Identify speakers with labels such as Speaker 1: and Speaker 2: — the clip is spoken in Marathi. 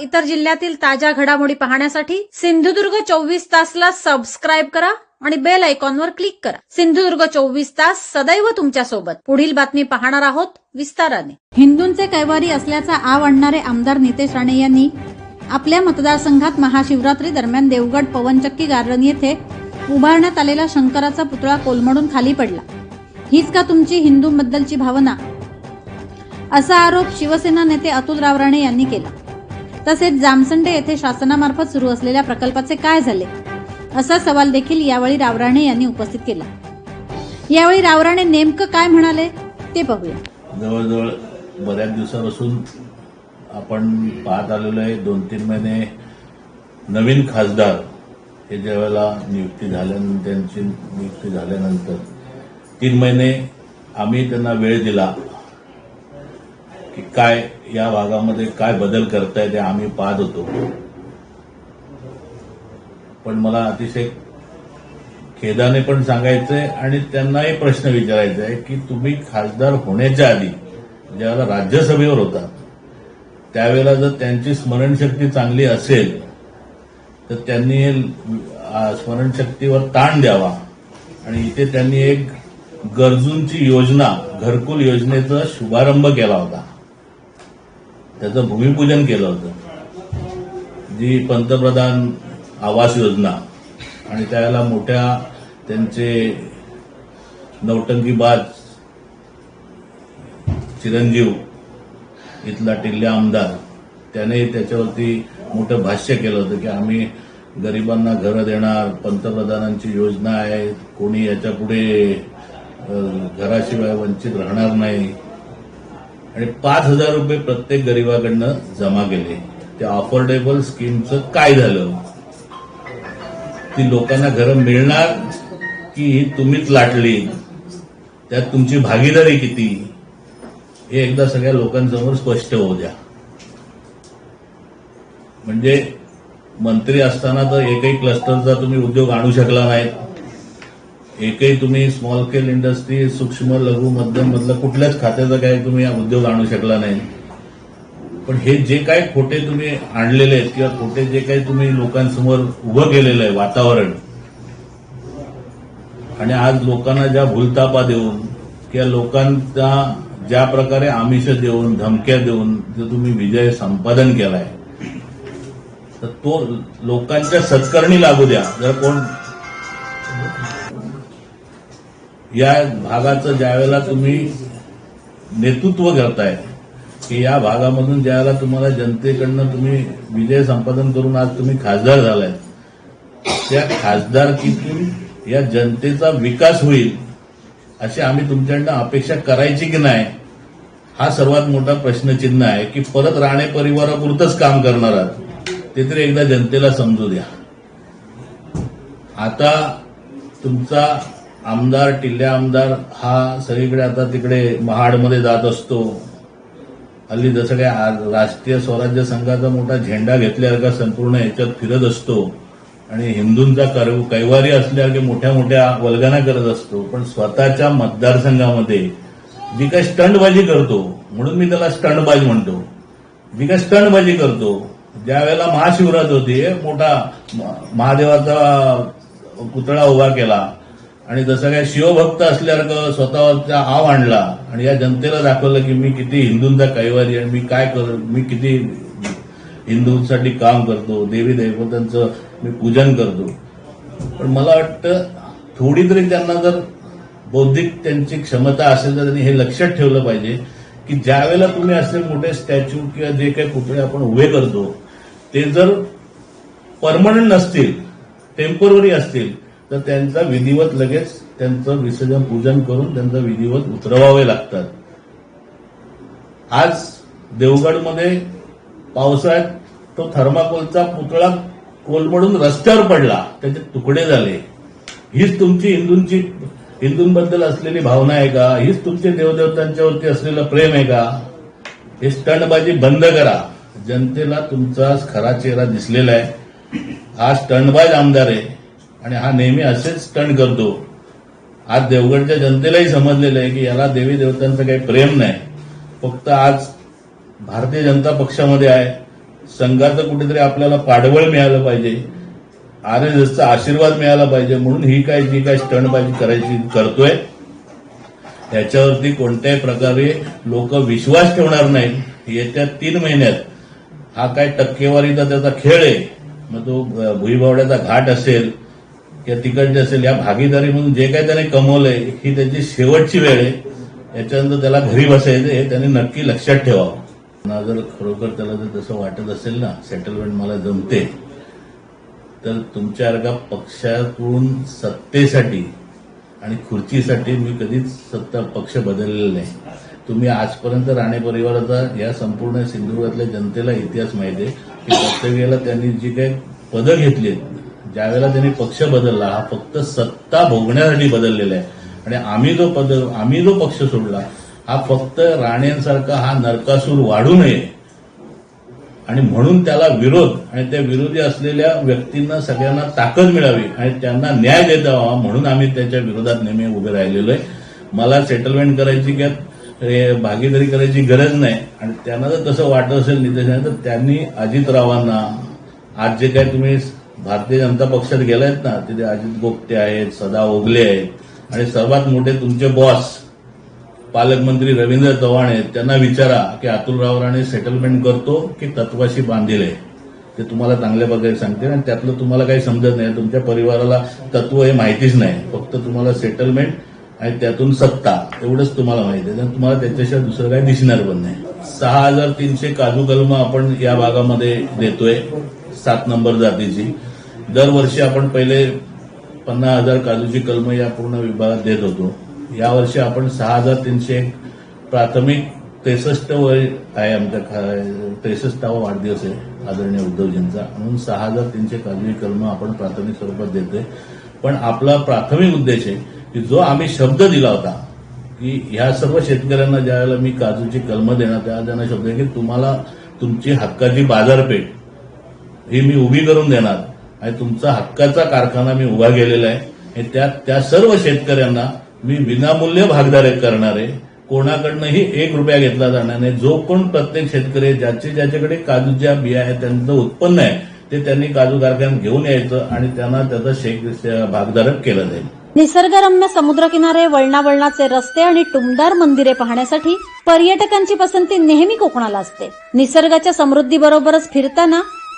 Speaker 1: इतर जिल्ह्यातील ताज्या घडामोडी पाहण्यासाठी सिंधुदुर्ग चोवीस तासला सबस्क्राईब करा आणि बेल आयकॉनवर क्लिक करा. सिंधुदुर्ग चोवीस तास सदैव तुमच्यासोबत पुढील बातमी पाहणार आहोत विस्ताराने. हिंदूंचे कैवारी असल्याचा आव आणणारे आमदार नितेश राणे यांनी आपल्या मतदारसंघात महाशिवरात्री दरम्यान देवगड पवनचक्की गार्डन येथे उभारण्यात आलेला शंकराचा पुतळा कोलमडून खाली पडला. हीच का तुमची हिंदूंबद्दलची भावना? असा आरोप शिवसेना नेते अतुल रावराणे यांनी केला. तसेच जामसंडे येथे शासनामार्फत सुरू असलेल्या प्रकल्पाचे काय झाले? असा सवाल देखील यावेळी रावराणे यांनी उपस्थित केला. यावेळी रावराणे नेमकं काय म्हणाले? ते पाहूया
Speaker 2: जवळजवळ बऱ्याच दिवसापासून आपण पाहत आलेलो आहे दोन तीन महिने नवीन खासदार हे ज्यावेळेला नियुक्ती झाल्यानंतर त्यांची नियुक्ती झाल्यानंतर तीन महिने आम्ही त्यांना वेळ दिला. की काय या भागामध्ये काय बदल करताय ते आम्ही पाहत होतो. पण मला अतिशय खेदाने पण सांगायचंय आणि त्यांनाही प्रश्न विचारायचा आहे की तुम्ही खासदार होण्याच्या आधी ज्यावेळेला राज्यसभेवर होता त्यावेळेला जर त्यांची स्मरणशक्ती चांगली असेल तर त्यांनी स्मरणशक्तीवर ताण द्यावा. आणि इथे त्यांनी एक गरजूंची योजना घरकुल योजनेचा शुभारंभ केला होता. त्याचं भूमिपूजन केलं होतं. जी पंतप्रधान आवास योजना आणि त्यावेळेला मोठ्या त्यांचे नौटंकीबाज चिरंजीव इथला टिल्ले आमदार त्याने त्याच्यावरती मोठं भाष्य केलं होतं की आम्ही गरिबांना घरं देणार पंतप्रधानांची योजना आहे कोणी याच्यापुढे घराशिवाय वंचित राहणार नाही. आणि पाच हजार रुपये प्रत्येक गरिबाकडनं जमा केले. त्या अफोर्डेबल स्कीमचं काय झालं? ती लोकांना घरं मिळणार की तुम्हीच लाटली? त्यात तुमची भागीदारी किती? हे एकदा सगळ्या लोकांसमोर स्पष्ट होऊ द्या. म्हणजे मंत्री असताना तर एकही क्लस्टरचा तुम्ही उद्योग आणू शकला नाहीत. एकही तुम्ही स्मॉल स्केल इंडस्ट्री सूक्ष्म लघु मध्यम मधलं कुठल्याच खात्याचा काही तुम्ही उद्योग आणू शकला नाही. पण हे जे काही खोटे तुम्ही आणलेले आहेत किंवा खोटे जे काही तुम्ही लोकांसमोर उभं केलेलं आहे वातावरण आणि आज लोकांना ज्या भूलतापा देऊन किंवा लोकांना ज्या प्रकारे आमिष देऊन धमक्या देऊन जो तुम्ही विजय संपादन केलाय तर तो लोकांच्या सत्कर्णी लागू द्या. जर कोण या भागाचं ज्यावेळेला तुम्ही नेतृत्व करताय की या भागामधून ज्यावेळेला तुम्हाला जनतेकडनं तुम्ही विजय संपादन करून आज तुम्ही खासदार झालाय त्या खासदारकीतून या जनतेचा विकास होईल अशी आम्ही तुमच्याकडनं अपेक्षा करायची की नाही हा सर्वात मोठा प्रश्नचिन्ह आहे की परत राणे परिवारापुरतंच काम करणार आहात ते तरी एकदा जनतेला समजू द्या. आता तुमचा आमदार टिल्ल्या आमदार हा सगळीकडे आता तिकडे महाडमध्ये जात असतो. हल्ली जसं काय राष्ट्रीय स्वराज्य संघाचा मोठा झेंडा घेतल्यासारखा संपूर्ण याच्यात फिरत असतो. आणि हिंदूंचा कर- कैवारी असल्यासारखे मोठ्या मोठ्या वल्गना करत असतो. पण स्वतःच्या मतदारसंघामध्ये जी काही स्टंटबाजी करतो म्हणून मी त्याला स्टंटबाज म्हणतो. जी काही स्टंटबाजी करतो ज्या वेळेला महाशिवरात होती मोठा महादेवाचा पुतळा उभा केला आणि जसं काय शिवभक्त असल्यासारखं स्वतःचा आव आणला आणि या जनतेला दाखवलं की मी किती हिंदूंचा कैवारी आणि मी काय कर मी किती हिंदूंसाठी काम करतो देवी देवतांचं मी पूजन करतो. पण मला वाटतं थोडी तरी त्यांना जर बौद्धिक त्यांची क्षमता असेल तर त्यांनी हे लक्षात ठेवलं पाहिजे की ज्या वेळेला तुम्ही असे मोठे स्टॅच्यू किंवा जे काही पुतळे आपण उभे करतो ते जर परमनंट नसतील टेंपररी असतील तर त्यांचा विधिवत लगेच त्यांचं विसर्जन पूजन करून त्यांचं विधिवत उतरवावे लागतात. आज देवगडमध्ये पावसाळ्यात तो थर्माकोलचा पुतळा कोलमडून रस्त्यावर पडला त्याचे तुकडे झाले. हीच तुमची हिंदूंची हिंदूंबद्दल असलेली भावना आहे का? हीच तुमचे देवदेवतांच्यावरती असलेलं प्रेम आहे का? हे स्टंटबाजी बंद करा. जनतेला तुमचा खरा चेहरा दिसलेला आहे. हा स्टंटबाज आमदार आहे. आणि हा नेहमी असेच स्टंट करतो. आज देवगडच्या जनतेलाही समजलेलं आहे की याला देवी देवतांचं काही प्रेम नाही. फक्त आज भारतीय जनता पक्षामध्ये आहे. संघाचं कुठेतरी आपल्याला पाठबळ मिळालं पाहिजे. आर एस एसचा आशीर्वाद मिळाला पाहिजे म्हणून ही काय जी काय स्टंटबाजी करायची करतोय. याच्यावरती कोणत्याही प्रकारे लोक विश्वास ठेवणार नाही येत्या तीन महिन्यात हा काय टक्केवारीचा त्याचा खेळ आहे. मग तो भुईभावड्याचा भुईबावड्याचा घाट असेल किंवा तिकडचे असेल या भागीदारी म्हणून जे काही त्याने कमवलंय ही त्याची शेवटची वेळ आहे. याच्यानंतर त्याला घरी बसायचं हे त्याने नक्की लक्षात ठेवावं. ना जर खरोखर त्याला जर तसं वाटत असेल ना सेटलमेंट मला जमते तर तुमच्यासारखा पक्षातून सत्तेसाठी आणि खुर्चीसाठी मी कधीच सत्ता पक्ष बदललेला नाही. तुम्ही आजपर्यंत राणे परिवाराचा या संपूर्ण सिंधुदुर्गातल्या जनतेला इतिहास माहिती आहे की प्रत्येक त्यांनी जी काही पदं घेतली आहेत ज्यावेळेला त्यांनी पक्ष बदलला हा फक्त सत्ता भोगण्यासाठी बदललेला आहे. आणि आम्ही जो बदल आम्ही जो पक्ष सोडला हा फक्त राणेंसारखा हा नरकासूर वाढू नये. आणि म्हणून त्याला विरोध आणि त्या विरोधी असलेल्या व्यक्तींना सगळ्यांना ताकद मिळावी आणि त्यांना न्याय देता व्हावा म्हणून आम्ही त्याच्या विरोधात नेहमी उभे राहिलेलो आहे. मला सेटलमेंट करायची किंवा भागीदारी करायची गरज नाही. आणि त्यांना जर तसं वाटत असेल नितेशाने तर त्यांनी अजितरावांना आज जे काय तुम्ही भारतीय जनता पक्षात गेलायत ना तिथे अजित गोपटे आहेत सदा ओगले आहेत. आणि सर्वात मोठे तुमचे बॉस पालकमंत्री रवींद्र चव्हाण आहेत. त्यांना विचारा की अतुल राव राणे सेटलमेंट करतो की तत्वाशी बांधील आहे. ते तुम्हाला चांगल्या प्रकारे सांगते आणि त्यातलं तुम्हाला काही समजत नाही. तुमच्या परिवाराला तत्व हे माहितीच नाही. फक्त तुम्हाला सेटलमेंट आणि त्यातून सत्ता एवढंच तुम्हाला माहिती आहे. आणि तुम्हाला त्याच्याशिवाय दुसरं काही दिसणार पण नाही. सहा हजार तीनशे काजू कलम आपण या भागामध्ये देतोय सात नंबर जातीची. दरवर्षी आपण पहिले पन्नास हजार काजूची कलमं या पूर्ण विभागात देत होतो. यावर्षी आपण सहा हजार तीनशे एक प्राथमिक त्रेसष्ट वय आहे आमच्या त्रेसष्टावा वाढदिवस आहे आदरणीय उद्धवजींचा. म्हणून सहा हजार तीनशे काजूची कलमं आपण प्राथमिक स्वरूपात देतोय. पण आपला प्राथमिक उद्देश आहे की जो आम्ही शब्द दिला होता की ह्या सर्व शेतकऱ्यांना ज्यावेळेला मी काजूची कलमं देणार त्या त्यांना शब्द आहे की तुम्हाला तुमची हक्काची बाजारपेठ ही मी उभी करून देणार. आणि तुमचा हक्काचा कारखाना मी उभा केलेला आहे. आणि त्या त्या सर्व शेतकऱ्यांना मी विनामूल्य भागधारक करणार आहे. कोणाकडनंही एक रुपया घेतला जाणार नाही. जो कोण प्रत्येक शेतकरी ज्याचे ज्याच्याकडे काजूच्या बिया आहेत त्यांचं उत्पन्न आहे ते त्यांनी काजू कारखान्यात घेऊन यायचं आणि त्यांना त्याचा शेक भागधारक केलं जाईल.
Speaker 1: निसर्गरम्य समुद्रकिनारे वळणावळणाचे रस्ते आणि टुमदार मंदिरे पाहण्यासाठी पर्यटकांची पसंती नेहमी कोकणाला असते. निसर्गाच्या समृद्धीबरोबरच फिरताना